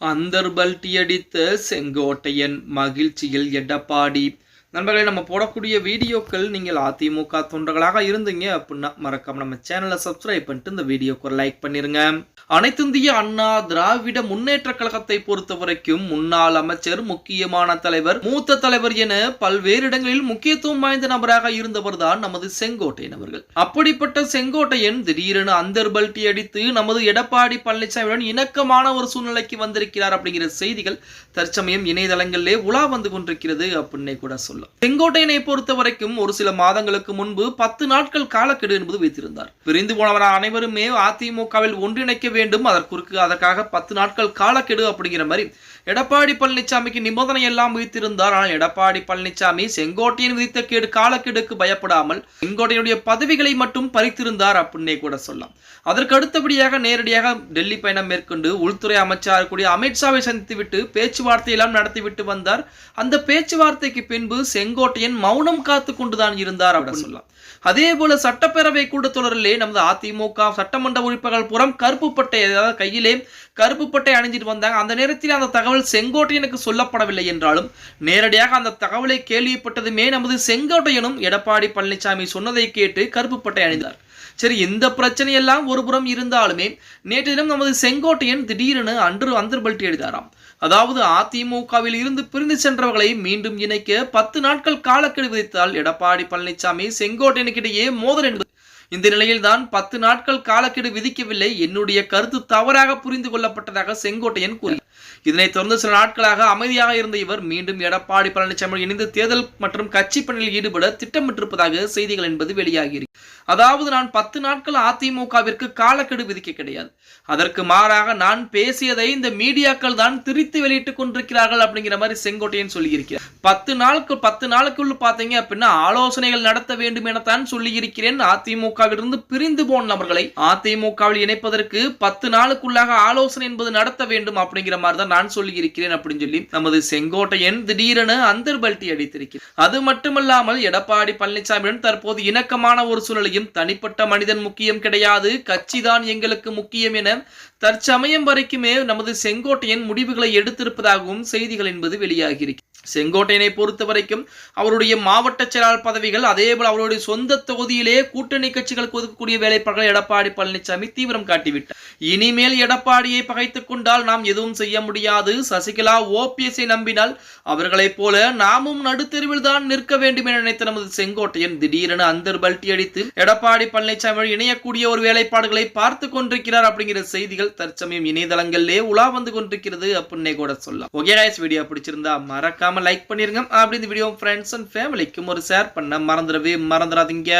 அந்தர்பல்ட்டி அடித்த செங்கோட்டையன் மகிழ்ச்சியில் எடப்பாடி நண்பர்களே நம்ம போடக்கூடிய வீடியோக்கள் நீங்கள் அதிமுக தொண்டர்களாக இருந்தீங்க அப்படின்னா மறக்காம நம்ம சேனலை சப்ஸ்கிரைப் பண்ணிட்டு இந்த வீடியோக்கு ஒரு லைக் பண்ணிருங்க. அனைத்திந்திய அண்ணா திராவிட முன்னேற்ற கழகத்தை பொறுத்த வரைக்கும் முன்னாள் அமைச்சர் முக்கியமான தலைவர் மூத்த தலைவர் என பல்வேறு இடங்களில் முக்கியத்துவம் வாய்ந்த நபராக இருந்தவர் தான் நமது செங்கோட்டையன் அவர்கள். அப்படிப்பட்ட செங்கோட்டையன் திடீரென அந்தர்பல்ட்டி அடித்து நமது எடப்பாடி பழனிசாமியுடன் இணக்கமான ஒரு சூழ்நிலைக்கு வந்திருக்கிறார் அப்படிங்கிற செய்திகள் தற்சமயம் இணையதளங்களிலே உலா வந்து கொண்டிருக்கிறது அப்படின்னே கூட சொல்லலாம் செங்கோட்டையனை பொறுத்த வரைக்கும் ஒரு சில மாதங்களுக்கு முன்பு பத்து நாட்கள் காலக்கெடு என்பது வைத்திருந்தார். பிரிந்து போனவர் அனைவருமே அதிமுகவில் ஒன்றிணைக்க வேண்டும் அதற்குறுக்கு அதற்காக பத்து நாட்கள் காலக்கெடு அப்படிங்கிற மாதிரி எடப்பாடி பழனிசாமிக்கு நிபந்தனை எல்லாம் வைத்திருந்தார் ஆனால் எடப்பாடி பழனிசாமி செங்கோட்டையன் விதித்த கேடு காலக்கெடுக்கு பயப்படாமல் செங்கோட்டையனுடைய பதவிகளை மட்டும் பறித்திருந்தார் அப்படின்னே கூட சொல்லலாம். அதற்கு அடுத்தபடியாக நேரடியாக டெல்லி பயணம் மேற்கொண்டு உள்துறை அமைச்சர் கூடிய அமித்ஷாவை சந்தித்துவிட்டு பேச்சுவார்த்தை எல்லாம் நடத்திவிட்டு வந்தார். அந்த பேச்சுவார்த்தைக்கு பின்பு செங்கோட்டையன் மௌனம் காத்து கொண்டுதான் இருந்தார் அப்படின்னு சொல்லலாம். அதே போல சட்டப்பேரவை கூட்டத்தொடரிலே நமது அதிமுக சட்டமன்ற உறுப்பினர்கள் புறம் கருப்பு பட்டை அதாவது கையிலே கருப்பு பட்டை அணிஞ்சிட்டு வந்தாங்க. அந்த நேரத்தில் அந்த தகவல் செங்கோட்டையனுக்கு சொல்லப்படவில்லை என்றாலும் நேரடியாக அந்த தகவலை கேள்விப்பட்டதுமே நமது செங்கோட்டையனும் எடப்பாடி பழனிசாமி சொன்னதை கேட்டு கருப்பு பட்டை அணிந்தார். சரி இந்த பிரச்சனையெல்லாம் ஒரு புறம் இருந்தாலுமே நேற்று தினம் நமது செங்கோட்டையன் திடீரென அன்று அந்தர்பல்ட்டி எழுதாராம். அதாவது அதிமுகவில் இருந்து பிரிந்து சென்றவர்களை மீண்டும் இணைக்க பத்து நாட்கள் காலக்கெடு விதித்தால் எடப்பாடி பழனிசாமி செங்கோட்டையனுக்கிடையே மோதல் என்பது. இந்த நிலையில்தான் பத்து நாட்கள் காலக்கெடு விதிக்கவில்லை என்னுடைய கருத்து தவறாக புரிந்து கொள்ளப்பட்டதாக செங்கோட்டையன் கூறினார் இதனைத் தொடர்ந்து சில நாட்களாக அமைதியாக இருந்த இவர் மீண்டும் எடப்பாடி பழனிசாமி இணைந்து தேர்தல் மற்றும் கட்சி பணியில் ஈடுபட திட்டமிட்டிருப்பதாக செய்திகள் என்பது வெளியாகி அதாவது நான் பத்து நாட்கள் அதிமுகவிற்கு காலக்கெடு விதிக்க கிடையாது. அதற்கு மாறாக நான் பேசியதை இந்த மீடியாக்கள் தான் திரித்து வெளியிட்டுக் கொண்டிருக்கிறார்கள் அப்படிங்கிற மாதிரி செங்கோட்டையன் சொல்லியிருக்கிறார். பத்து நாளுக்கு பத்து நாளுக்குள்ள பார்த்தீங்க அப்படின்னா ஆலோசனைகள் நடத்த வேண்டும் எனத்தான் சொல்லியிருக்கிறேன். அதிமுகவிலிருந்து பிரிந்து போன நபர்களை அதிமுகவில் இணைப்பதற்கு பத்து நாளுக்குள்ளாக ஆலோசனை என்பது நடத்த வேண்டும் அப்படிங்கிற மாதிரி தான் நான் சொல்லியிருக்கிறேன் அப்படின்னு சொல்லி நமது செங்கோட்டையன் திடீரென அந்தர்பல்ட்டி அடித்திருக்கிறார். அது மட்டுமல்லாமல் எடப்பாடி பழனிசாமியுடன் தற்போது இணக்கமான ஒரு சூழலையும் தனிப்பட்ட மனிதன் முக்கியம் கிடையாது. கட்சிதான் எங்களுக்கு முக்கியம் என தற்சமயம் வரைக்குமே நமது செங்கோட்டையன் முடிவுகளை எடுத்திருப்பதாகவும் செய்திகள் என்பது வெளியாகியிருக்கிறது செங்கோட்டையனை பொறுத்த வரைக்கும் அவருடைய மாவட்ட செயலாளர் பதவிகள் அதேபோல் அவருடைய சொந்த தொகுதியிலே கூட்டணி கட்சிகளுக்கு ஒதுக்கக்கூடிய வேலைப்பாடுகள் எடப்பாடி பழனிசாமி தீவிரம் காட்டிவிட்டார். இனிமேல் எடப்பாடியை பகைத்துக் கொண்டால் நாம் எதுவும் செய்ய முடியாது. சசிகலா ஓபிஎஸ்ஐ நம்பினால் அவர்களைப் போல நாமும் நடுத்தெருவில் தான் நிற்க வேண்டும் என நினைத்த நமது செங்கோட்டையன் திடீரென அந்தர் பல்ட்டி அடித்து எடப்பாடி பழனிசாமி இணையக்கூடிய ஒரு வேலைப்பாடுகளை பார்த்து கொண்டிருக்கிறார் அப்படிங்கிற செய்திகள் தற்சமயம் இணையதளங்களிலே உலா வந்து கொண்டிருக்கிறது அப்படின்னே கூட சொல்லலாம். ஓகே வீடியோ பிடிச்சிருந்தா மறக்காம லைக் பண்ணிடுங்க அப்படி இந்த வீடியோ ஃப்ரெண்ட்ஸ் அண்ட் ஃபேமிலிக்கும் ஒரு ஷேர் பண்ண மறந்துடவே மறந்துடாதீங்க.